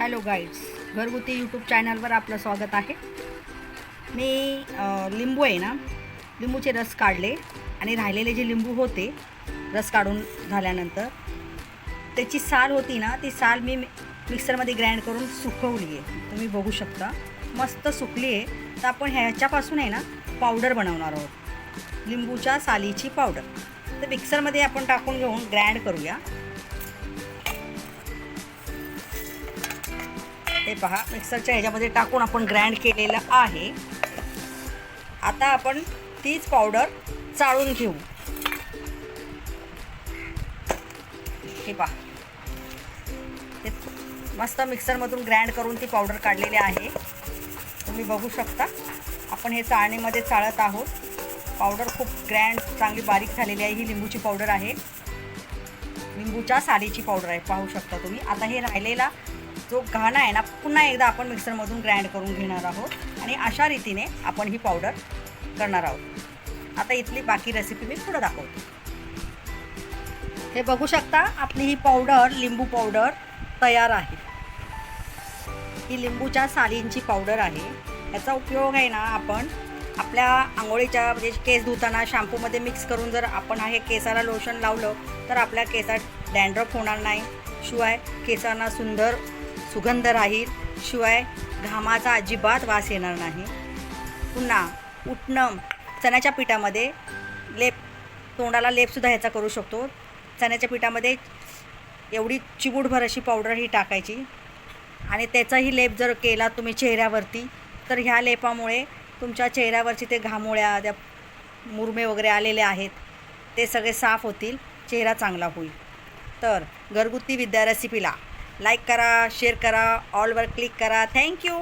Hello guides घरगुती YouTube चॅनलवर आपलं स्वागत आहे. मी लिंबू आहे ना लिंबूचे रस काढले आणि राहिलेले जे लिंबू होते रस काढून झाल्यानंतर त्याची साल होती ना ती साल मी मिक्सरमध्ये ग्राइंड करून सुकवली आहे. तुम्ही बघू शकता. मस्त सुकली आहे. तर आपण ह्याच्यापासून आहे ना पावडर बनवणार आहोत. लिंबूच्या सालीची पावडर तर मिक्सरमध्ये आपण टाकून घेऊन ग्राइंड करूया. हे पहा मिक्सरच्या ह्याच्यामध्ये टाकून आपण ग्राइंड केलेलं आहे. आता आपण तीच पावडर चाळून घेऊ. हे पहा. ते मस्त मिक्सरमधून ग्राइंड करून ती पावडर काढलेली आहे. तुम्ही बघू शकता. आपण हे चाळणीमध्ये चाळत आहोत. पावडर खूप ग्रँड चांगली बारीक झालेली आहे. ही लिंबूची पावडर आहे. लिंबूच्या सालीची पावडर आहे पाहू शकता तुम्ही. आता हे राहिलेला जो घाणा आहे ना पुन्हा एकदा आपण मिक्सरमधून ग्राइंड करून घेणार आहोत आणि अशा रीतीने आपण ही पावडर करणार आहोत. आता इथली बाकी रेसिपी मी पुढं दाखवते. हे बघू शकता आपली ही पावडर लिंबू पावडर तयार आहे. ही लिंबूच्या सालींची पावडर आहे. याचा उपयोग आहे ना आपण आपल्या आंघोळीच्या म्हणजे केस धुताना शॅम्पूमध्ये मिक्स करून जर आपण हे केसाला लोशन लावलं तर आपल्या केसात डॅन्ड्रफ होणार नाही. शिवाय केसांना सुंदर सुगंध राहील. शिवाय घामाचा अजिबात वास येणार नाही. पुन्हा उठणं. चण्याच्या पिठामध्ये लेप तोंडाला लेपसुद्धा ह्याचा करू शकतो. चण्याच्या पिठामध्ये एवढी चिमूटभर अशी पावडर ही टाकायची. आणि त्याचाही लेप जर केला तुम्ही चेहऱ्यावरती तर ह्या लेपामुळे तुमच्या चेहऱ्यावरची ते घामोळ्या त्या मुरमे वगैरे आलेले आहेत ते सगळे साफ होतील चेहरा चांगला होईल. तर घरगुती विद्या रेसिपीला लाईक करा शेअर करा ऑलवर क्लिक करा. थँक्यू